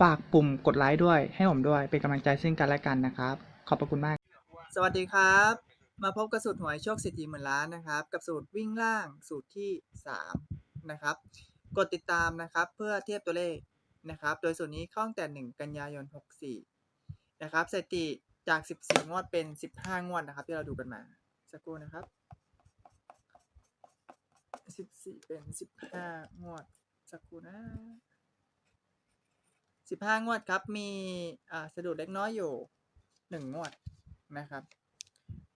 ฝากปุ่มกดไลค์ด้วย ให้ผมด้วยเป็นกำลังใจซึ่งกันและกันนะครับ ขอบพระคุณมาก สวัสดีครับ มาพบกับสูตรหวยโชคสิทธิหมื่นล้านนะครับ กับสูตรวิ่งล่างสูตรที่ 3 นะครับ กดติดตามนะครับเพื่อเทียบตัวเลขนะครับ โดยสูตรนี้เข้าตั้งแต่ 1 กันยายน 64 นะครับสถิติจาก 14 งวดเป็น 15 งวดนะครับ ที่เราดูกันมาสักครู่นะครับ 14 เป็น 15 งวดสักครู่นะ 15งวดครับ มีอ่าสะดุดเล็กน้อยอยู่1งงวดนะครับ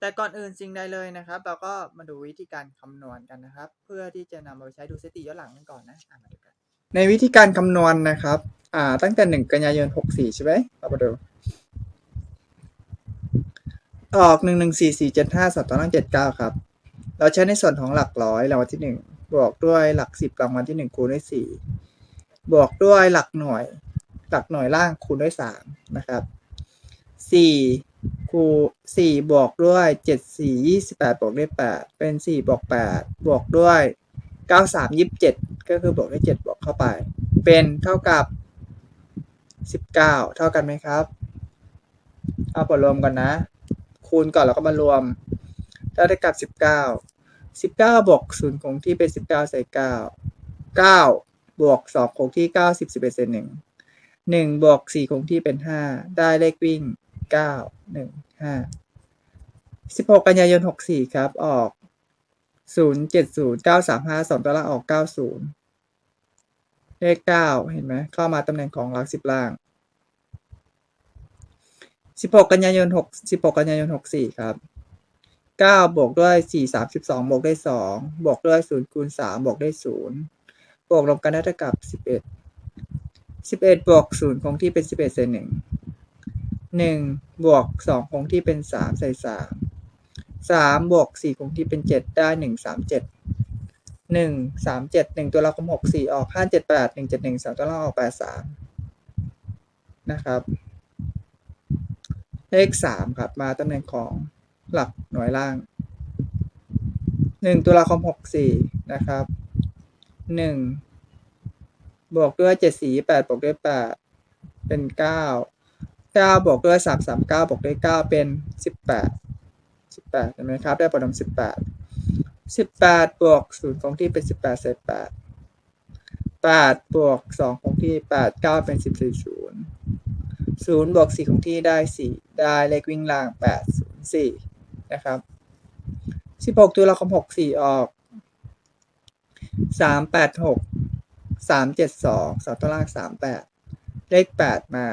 แต่ก่อนอื่นสิ่งใดเลยนะครับ เราก็มาดูวิธีการคำนวณกันนะครับ เพื่อที่จะนำมาใช้ดูสถิติย้อนหลังกันก่อนนะะมาดูกันในวิธีการคำนวณนะครับ อ่า ตั้งแต่1กันยายน64ใช่ไหมเรามาดู ออก1 1 4 4 7 5 2ต่อล่าง79ครับ เราใช้ในส่วนของหลักร้อยรางวัลที่1บวกด้วยหลัก10รางวัลที่1คูณด้วย4บวกด้วยหลักหน่วย หลักหน่วยล่างคูณด้วย3นะครับ4คูสี่บวกด้วยเจ็ดสี่ยี่สิบแปดบวกด้วยแปดเป็นสี่บวกแปดบวกด้วยเก้าสามยี่สิบเจ็ดก็คือบวกด้วยเจ็ดบวกเข้าไป เป็นเท่ากับสิบเก้าเท่ากันไหมครับ เอาผลรวมกันนะ คูณก่อนแล้วก็มารวมเท่ากับสิบเก้าสิบเก้าบวกศูนย์คงที่เป็นสิบเก้าใส่เก้าเก้าบวกสองคงที่เก้าสิบสิบเอ็ดเศษหนึ่ง หนึ่งบวกสี่คงที่เป็นห้าได้เลขวิ่งเก้าหนึ่งห้าสิบหกกันยายนหกสี่ครับ ออกศูนย์เจ็ดศูนย์เก้าสามห้าสองตัวล่างออกเก้าศูนย์เลขเก้าเห็นไหมเข้ามาตำแหน่งของหลักสิบล่างสิบหกกันยายนหกสิบหกกันยายนหกสี่ครับเก้าบวกด้วยสี่สามสิบสองบวกด้วยสองบวกด้วยศูนย์คูณสามบวกได้ศูนย์บวกรวมกันได้เท่ากับสิบเอ็ด สิบเอ็ดบวกศูนย์คงที่เป็นสิบเอ็ดเศษหนึ่งหนึ่งบวกสองคงที่เป็นสามใส่สามสามบวกสี่คงที่เป็นเจ็ดได้หนึ่งสามเจ็ดหนึ่งสามเจ็ดหนึ่งตัวเราคมหกสี่ออกห้าเจ็ดแปดหนึ่งเจ็ดหนึ่งสามตัวเราออกแปดสามนะครับ เลขสามครับมาตำแหน่งของหลักหน่วยล่างหนึ่งตัวเราคมหกสี่นะครับหนึ่ง บวกด้วยเจ็ดสี่แปดบวกด้วยแปดเป็นเก้าเก้าบวกด้วยสามสามเก้าบวกด้วยเก้าเป็นสิบแปดสิบแปดเห็นไหมครับ ได้ผลลัพธ์สิบแปดสิบแปดบวกศูนย์คงที่เป็นสิบแปดเศษแปดแปดบวกสองคงที่แปดเก้าเป็นสิบสี่ศูนย์ศูนย์บวกสี่คงที่ได้สี่ได้เลขวิ่งล่างแปดศูนย์สี่นะครับสิบหกตัวเราคำหกสี่ออกสามแปดหก สามเจ็ดสองสองตัวล่างสามแปดเลขแปดมา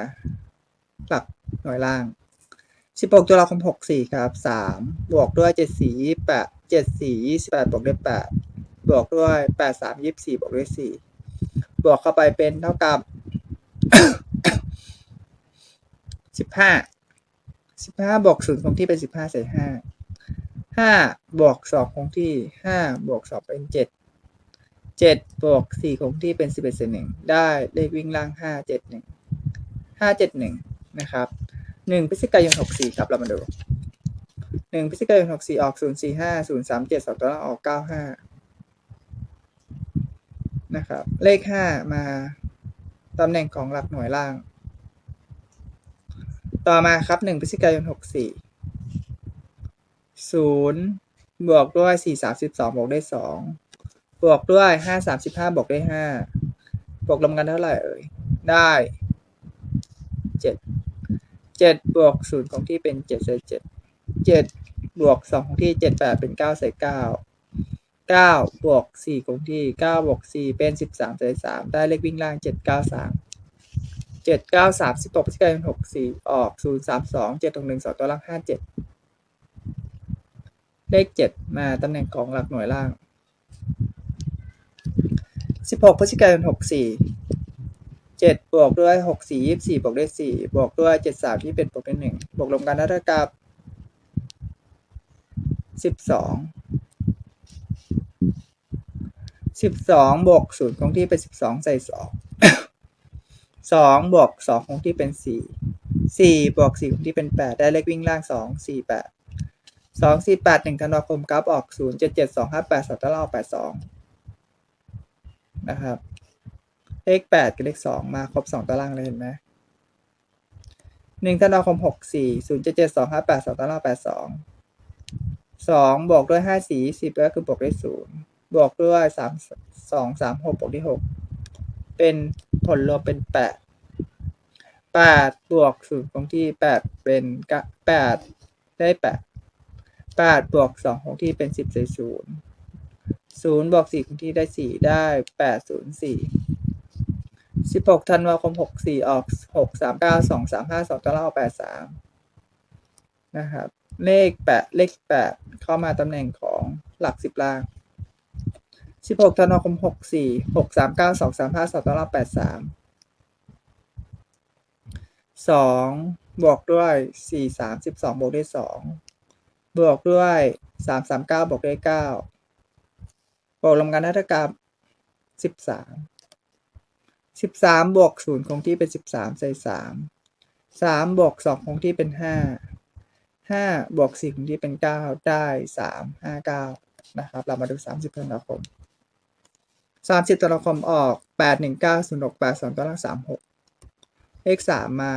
หลักหน่วยล่างสิบหกตัวเราคมหกสี่ครับสามบวกด้วยเจ็ดสี่ยี่แปดเจ็ดสี่ยี่สิบแปดบวกด้วยแปดบวกด้วยแปดสามยี่สี่บวกด้วยสี่บวกเข้าไปเป็นเท่ากับสิบห้าสิบห้าบวกศูนย์คงที่เป็นสิบห้าใส่ห้าห้าบวกสองคงที่ห้าบวกสองเป็นเจ็ด เจ็ดบวกสี่คงที่เป็นสิบเอ็ดเศษหนึ่งได้เลขวิ่งล่างห้าเจ็ดหนึ่งห้าเจ็ดหนึ่งนะครับหนึ่งพฤศจิกายนหกสี่ครับเรามาดูหนึ่งพฤศจิกายนหกสี่ออกศูนย์สี่ห้าศูนย์สามเจ็ดสองตัวล่างออกเก้าห้านะครับเลขห้ามาตำแหน่งของหลักหน่วยล่าง ต่อมาครับหนึ่งพฤศจิกายนหกสี่ศูนย์บวกด้วยสี่สามสิบสองบวกได้สอง บวกด้วยห้าสามสิบห้าบวกด้วยห้าบวกรวมกันเท่าไหร่เอ่ย ได้เจ็ดเจ็ดบวกศูนย์ของที่เป็นเจ็ดเศษเจ็ดเจ็ดบวกสองคงที่เจ็ดแปดเป็นเก้าใส่เก้าเก้าบวกสี่คงที่เก้าบวกสี่เป็นสิบสามใส่สามได้เลขวิ่งล่างเจ็ดเก้าสามเจ็ดเก้าสามสิบหกพิจิกายนหกสี่ออกศูนย์สามสองเจ็ดหกหนึ่งสองตัวล่างห้าเจ็ดเลขเจ็ดมาตำแหน่งของหลักหน่วยล่าง สิบหกพฤศจิกายนหกสี่เจ็ดบวกด้วยหกสี่ยี่สี่บวกด้วยสี่บวกด้วยเจ็ดสามที่เป็นบวกด้วยหนึ่งบวกรวมกันได้เท่ากับสิบสองสิบสองบวกศูนย์คงที่เป็นสิบสองใส่สองสองบวกสองคงที่เป็นสี่สี่บวกสี่คงที่เป็นแปดได้เลขวิ่งล่างสองสี่แปดสองสี่แปดหนึ่งธันวาคมกราฟออกศูนย์เจ็ดเจ็ดสองห้าแปดสองตะล่าแปดสอง นะครับ เลขแปดกับเลขสองมาครบสองตารางเลยเห็นไหมหนึ่งธันวาคมหกสี่ศูนย์เจ็ดเจ็ดสองห้าแปดสองตารางแปดสองสองบวกด้วยห้าสี่สิบก็คือบวกด้วยศูนย์บวกด้วยสามสองสามหกบวกด้วยหกเป็นผลรวมเป็นแปดแปดบวกศูนย์คงที่แปดเป็นแปดได้แปดแปดบวกสองคงที่เป็นสิบใส่ศูนย์ ศูนย์บวกสี่คงที่ได้สี่ได้แปดศูนย์สี่สิบหกธันวาคมหกสี่ออกหกสามเก้าสองสามห้าสองตารางออกแปดสามนะครับ เลขแปดเลขแปดเข้ามาตำแหน่งของหลักสิบล่างสิบหกธันวาคมหกสี่หกสามเก้าสองสามห้าสองตารางแปดสามสองบวกด้วยสี่สามสิบสองบวกด้วยสองบวกด้วยสามสามเก้าบวกด้วยเก้า บวกรวมกันได้เท่ากับสิบสามสิบสามบวกศูนย์คงที่เป็นสิบสามใส่สามสามบวกสองคงที่เป็นห้าห้าบวกสี่คงที่เป็นเก้าได้สามห้าเก้านะครับ เรามาดูสามสิบธันวาคมสามสิบธันวาคมออกแปดหนึ่งเก้าศูนย์หกแปดสองตัวล่างสามหกเลขสามมา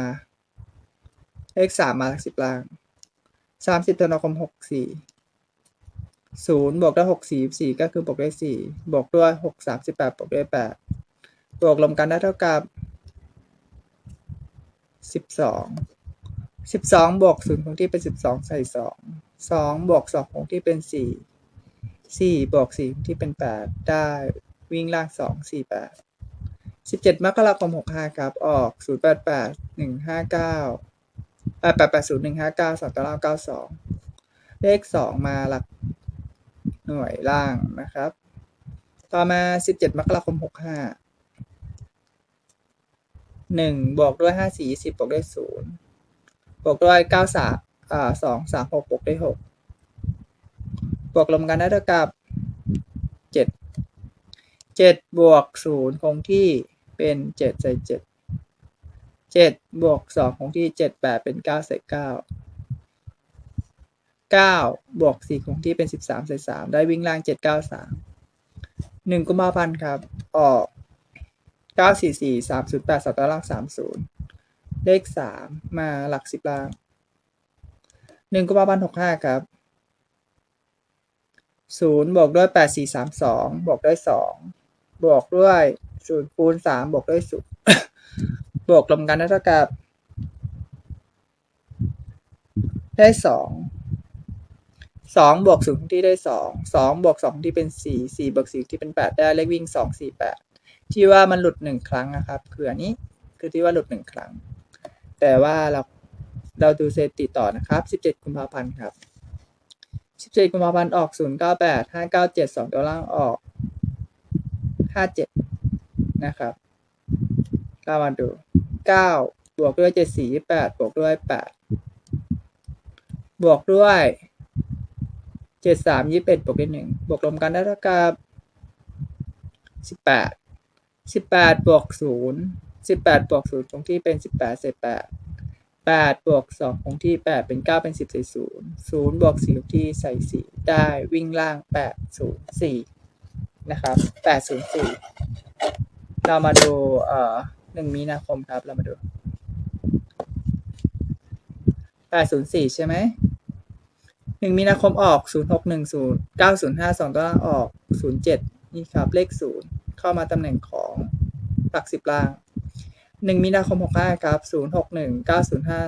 เลขสามมาหลักสิบล่างสามสิบธันวาคมหกสี่ ศูนย์บวกด้วยหกสี่สี่ก็คือบวกด้วยสี่บวกด้วยหกสามสิบแปดบวกด้วยแปดบวกรวมกันได้เท่ากับสิบสองสิบสองบวกศูนย์คงที่เป็นสิบสองใส่สองสองบวกสองคงที่เป็นสี่สี่บวกสี่คงที่เป็นแปดได้วิ่งล่างสองสี่แปดสิบเจ็ดมกราคมหกห้าครับออกศูนย์แปดแปดหนึ่งห้าเก้าแปดแปดศูนย์หนึ่งห้าเก้าสองตาราเก้าสองเลขสองมาหลัก หน่วยล่างนะครับ ต่อมาสิบเจ็ดมกราคมหกห้าหนึ่งบวกด้วยห้าสี่สิบบวกด้วยศูนย์บวกด้วยเก้าสามอ่าสองสามหกบวกด้วยหกบวกรวมกันได้เท่ากับเจ็ดเจ็ดบวกศูนย์คงที่เป็นเจ็ดใส่เจ็ดเจ็ดบวกสองคงที่เจ็ดแปดเป็นเก้าใส่เก้าเก้าบวกสี่คงที่เป็นสิบสามใส่สามได้วิ่งล่างเจ็ดเก้าสามหนึ่งกุมภาพันธ์ครับ ออกเก้าสี่สี่สามศูนย์แปดสองตารางสามศูนย์เลขสามมาหลักสิบล่างหนึ่งกุมภาพันธ์หกห้าครับศูนย์บวกด้วยแปดสี่สามสองบวกด้วยสองบวกด้วยศูนย์คูณสามบวกด้วยศูนย์บวกรวมกันได้เท่ากับได้สอง สองบวกศูนย์ที่ได้สองสองบวกสองที่เป็นสี่สี่บวกสี่ที่เป็นแปดได้เลขวิ่งสองสี่แปดที่ว่ามันหลุดหนึ่งครั้งนะครับคืออันนี้คือที่ว่าหลุดหนึ่งครั้ง แต่ว่าเราเราดูเซติต่อนะครับสิบเจ็ดกุมภาพันธ์ครับสิบเจ็ดกุมภาพันธ์ออกศูนย์เก้าแปดห้าเก้าเจ็ดสองตัวล่างออกห้าเจ็ดนะครับเรามาดูเก้าบวกด้วยเจ็ดสี่แปดบวกด้วยแปดบวกด้วย เจ็ดสามยี่สิบเอ็ดบวกด้วยหนึ่งบวกรวมกันได้เท่ากับสิบแปดสิบแปดบวกศูนย์สิบแปดบวกศูนย์คงที่เป็นสิบแปดเศษแปดแปดบวกสองคงที่แปดเป็นเก้าเป็นสิบใส่ศูนย์ศูนย์บวกสี่คงที่ใส่สี่ได้วิ่งล่างแปดศูนย์สี่นะครับแปดศูนย์สี่เรามาดูเอ่อหนึ่งมีนาคมครับเรามาดูแปดศูนย์สี่ใช่ไหม หนึ่งมีนาคมออกศูนย์หกหนึ่งศูนย์เก้าศูนย์ห้าสองตัวล่างออกศูนย์เจ็ดนี่ครับเลขศูนย์เข้ามาตำแหน่งของหลักสิบล่างหนึ่งมีนาคมหกห้าครับศูนย์หกหนึ่งเก้าศูนย์ห้า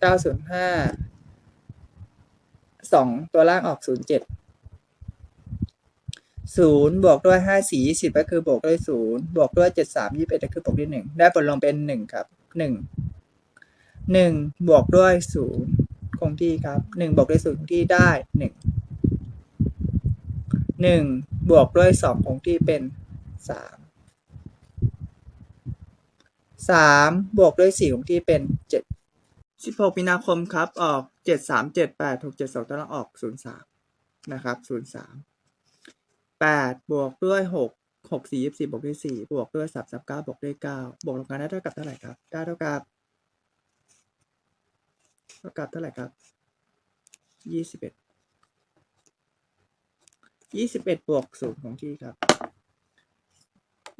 เก้าศูนย์ห้าสองตัวล่างออกศูนย์เจ็ดศูนย์บวกด้วยห้าสี่ยี่สิบก็คือบวกด้วยศูนย์บวกด้วยเจ็ดสามยี่สิบเอ็ดก็คือบวกด้วยหนึ่งได้ผลลงเป็นหนึ่งครับหนึ่งหนึ่งบวกด้วยศูนย์ คงที่ครับหนึ่งบวกด้วยศูนย์คงที่ได้หนึ่งหนึ่งบวกด้วยสองคงที่เป็นสามสามบวกด้วยสี่คงที่เป็นเจ็ดสิบหกมีนาคมครับ ออกเจ็ดสามเจ็ดแปดหกเจ็ดสองตารางออกศูนย์สามนะครับศูนย์สามแปดบวกด้วยหกหกสี่ยี่สิบบวกด้วยสี่บวกด้วยสามสามเก้าบวกด้วยเก้าบวกลบกันได้เท่ากับเท่าไหร่ครับ ได้เท่ากับ เท่ากับเท่าไหร่ครับยี่สิบเอ็ดยี่สิบเอ็ดบวกศูนย์ของที่ครับ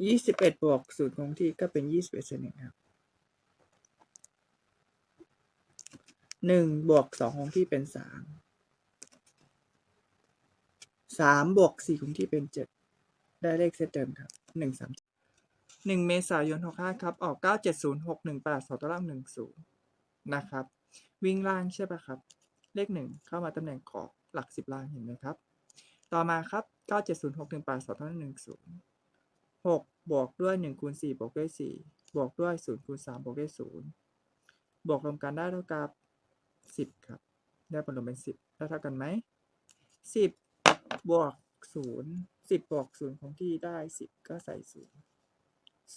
ยี่สิบเอ็ดบวกศูนย์ของที่ก็เป็นยี่สิบเอ็ดเศษหนึ่งครับหนึ่งบวกสองคงที่เป็นสามสามบวกสี่คงที่เป็นเจ็ดได้เลขเซตเดิมครับหนึ่งสามหนึ่งเมษายนหกห้าครับ ออกเก้าเจ็ดศูนย์หกหนึ่งแปดสองตัวล่างหนึ่งศูนย์นะครับ วิ่งล่างใช่ปะครับ เลขหนึ่งเข้ามาตำแหน่งของหลักสิบล่างเห็นไหมครับ ต่อมาครับเก้าเจ็ดศูนย์หกหนึ่งแปดสองตัวล่าหนึ่งศูนย์หกบวกด้วยหนึ่งคูณสี่บวกด้วยสี่บวกด้วยศูนย์คูณสามบวกด้วยศูนย์บวกรวมกันได้เท่ากับสิบครับ ได้ผลรวมเป็นสิบได้เท่ากันไหมสิบบวกศูนย์สิบบวกศูนย์ของที่ได้สิบก็ใส่ศูนย์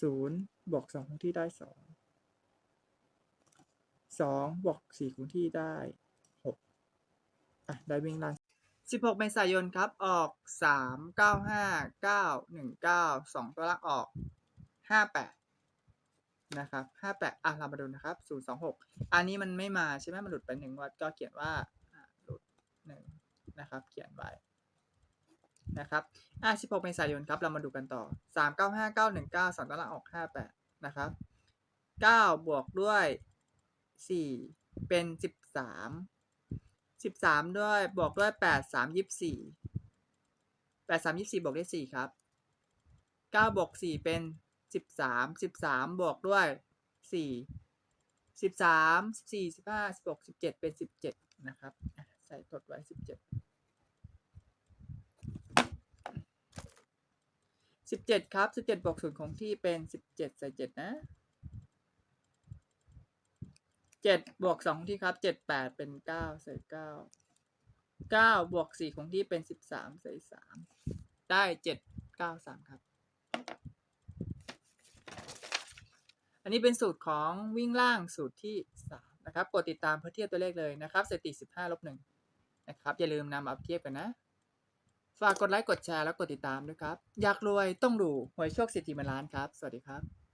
ศูนย์บวกสองของที่ได้สอง สองบวกสี่ของที่ได้หกอะได้วิ่งล่างสิบหกเมษายนครับ ออกสามเก้าห้าเก้าหนึ่งเก้าสองตัวล่างออกห้าแปดนะครับห้าแปดอะ เรามาดูนะครับศูนย์สองหกอันนี้มันไม่มาใช่ไหมมันหลุดไปหนึ่งวัดก็เขียนว่าหลุดหนึ่งนะครับ เขียนไว้นะครับ อะสิบหกเมษายนครับ เรามาดูกันต่อสามเก้าห้าเก้าหนึ่งเก้าสองตารางออกห้าแปดนะครับเก้าบวกด้วย สี่เป็นสิบสามสิบสามด้วยบวกด้วยแปดสามยี่สี่แปดสามยี่สี่บวกได้สี่ครับเก้าบวกสี่เป็นสิบสามสิบสามบวกด้วยสี่สิบสามสี่สิบห้าสิบหกสิบเจ็ดเป็นสิบเจ็ดนะครับ ใส่ทดไว้สิบเจ็ดสิบเจ็ดครับสิบเจ็ดบวกศูนย์ของที่เป็นสิบเจ็ดใส่เจ็ดนะ เจ็ดบวกสองที่ครับเจ็ดแปดเป็นเก้าใส่เก้าเก้าบวกสี่ของที่เป็นสิบสามใส่สามได้เจ็ดเก้าสามครับ อันนี้เป็นสูตรของวิ่งล่างสูตรที่สามนะครับ กดติดตามเพื่อเทียบตัวเลขเลยนะครับสถิติสิบห้าลบหนึ่งนะครับ อย่าลืมนำมาเทียบกันนะ ฝากกดไลค์กดแชร์แล้วกดติดตามด้วยครับ อยากรวยต้องดูหวยโชคสิทธิมันล้านครับ สวัสดีครับ